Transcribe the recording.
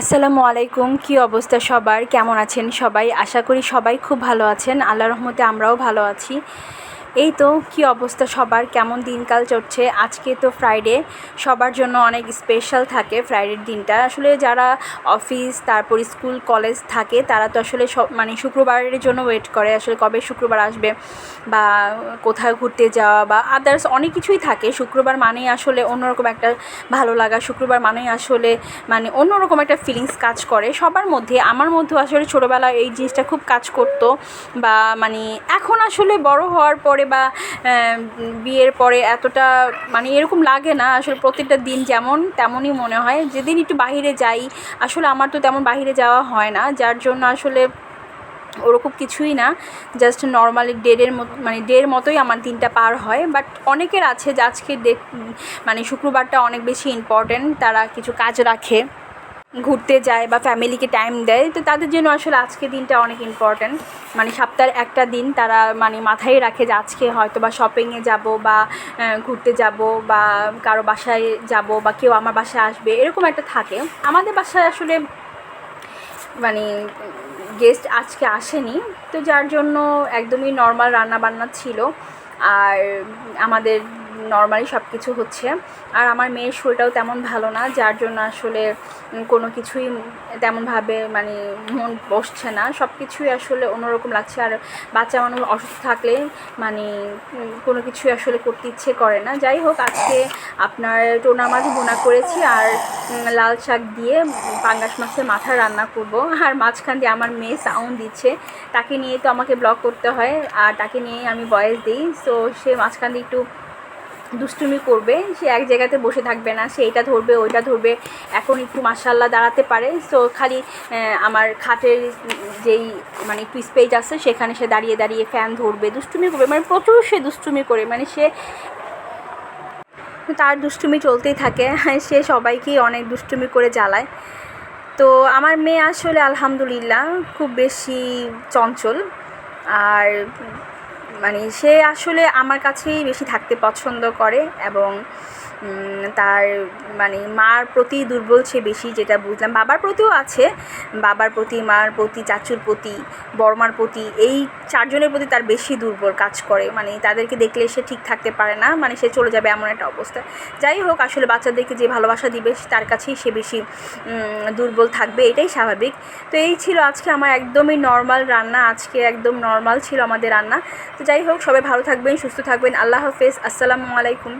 আসসালামু আলাইকুম, কি অবস্থা সবার? কেমন আছেন সবাই? আশা করি সবাই খুব ভালো আছেন। আল্লাহ রহমতে আমরাও ভালো আছি। এই তো, কী অবস্থা সবার? কেমন দিনকাল চলছে আজকে তো ফ্রাইডে সবার জন্য অনেক স্পেশাল থাকে ফ্রাইডের দিনটা। আসলে যারা অফিস তারপর স্কুল কলেজ থাকে, তারা তো আসলে সব মানে শুক্রবারের জন্য ওয়েট করে। আসলে কবে শুক্রবার আসবে বা কোথায় ঘুরতে যাওয়া বা আদার্স অনেক কিছুই থাকে। শুক্রবার মানেই আসলে অন্যরকম একটা ভালো লাগা। শুক্রবার মানেই আসলে মানে অন্যরকম একটা ফিলিংস কাজ করে সবার মধ্যে। আমার মধ্যেও আসলে ছোটোবেলায় এই জিনিসটা খুব কাজ করতো বা মানে এখন আসলে বড় হওয়ার পরে বা বিয়ের পরে এতটা মানে এরকম লাগে না। আসলে প্রত্যেকটা দিন যেমন তেমনই মনে হয়। যেদিন একটু বাহিরে যাই, আসলে আমার তো তেমন বাহিরে যাওয়া হয় না। যার জন্য আসলে ওরকম কিছুই না। জাস্ট নর্মালি ডেডের মতো মানে ডের মতোই আমার দিনটা পার হয়। বাট অনেকের আছে যে আজকে মানে শুক্রবারটা অনেক বেশি ইম্পর্ট্যান্ট তারা কিছু কাজ রাখে। ঘুরতে যায় বা ফ্যামিলিকে টাইম দেয়, তো তাদের জন্য আসলে আজকে দিনটা অনেক ইম্পর্ট্যান্ট মানে সপ্তাহের একটা দিন তারা মানে মাথায় রাখে যে আজকে হয়তো বা শপিংয়ে যাব বা ঘুরতে যাব বা কারও বাসায় যাব বা কেউ আমার বাসায় আসবে, এরকম একটা থাকে। আমাদের বাসায় আসলে মানে গেস্ট আজকে আসেনি, তো যার জন্য একদমই নর্মাল রান্না বান্না ছিল। আর আমাদের নর্মালি সব কিছু হচ্ছে। আর আমার মেয়ের শরীরটাও তেমন ভালো না, যার জন্য আসলে কোনো কিছুই তেমনভাবে মানে মন বসছে না। সব কিছুই আসলে অন্যরকম লাগছে। আর বাচ্চা মানুষ অসুস্থ থাকলে মানে কোনো কিছুই আসলে করতে ইচ্ছে করে না। যাই হোক, আজকে আপনার টোনা মাছ বোনা করেছি আর লাল শাক দিয়ে পাঙ্গাস মাছের মাথা রান্না করব। আর মাঝখান দিয়ে আমার মেয়ে সাউন্ড দিচ্ছে। তাকে নিয়ে তো আমাকে ব্লগ করতে হয়। আর তাকে নিয়ে আমি বয়েস দিই। সো সে মাঝখান দিয়ে একটু দুষ্টুমি করবে, সে এক জায়গাতে বসে থাকবে না, সে এটা ধরবে, ওইটা ধরবে, এখন একটু মাসাল্লাহ দাঁড়াতে পারে। সো খালি আমার খাটের যেই মানে একটু স্পেস আছে, সেখানে সে দাঁড়িয়ে দাঁড়িয়ে ফ্যান ধরবে, দুষ্টুমি করবে মানে প্রচুর সে দুষ্টুমি করে মানে সে তার দুষ্টুমি চলতেই থাকে, সে সবাইকেই অনেক দুষ্টুমি করে জ্বালায়। তো আমার মেয়ে আসলে আলহামদুলিল্লাহ খুব বেশি চঞ্চল, আর মানে সে আসলে আমার কাছেই বেশি থাকতে পছন্দ করে এবং তার মানে মার প্রতি দুর্বল সে বেশি যেটা বুঝলাম। বাবার প্রতিও আছে। বাবার প্রতি, মার প্রতি, চাচুর প্রতি, বড়মার প্রতি এই চারজনের প্রতি তার বেশি দুর্বল কাজ করে। মানে তাদেরকে দেখলে সে ঠিক থাকতে পারে না। মানে সে চলে যাবে এমন একটা অবস্থা। যাই হোক, আসলে বাচ্চাদেরকে যে ভালোবাসা দিবে, তার কাছেই সে বেশি দুর্বল থাকবে, এটাই স্বাভাবিক। তো এই ছিল আজকে আমার একদমই নর্মাল রান্না। আজকে একদম নর্মাল ছিল আমাদের রান্না। তো যাই হোক, সবাই ভালো থাকবেন, সুস্থ থাকবেন। আল্লাহ হাফেজ। আসসালামু আলাইকুম।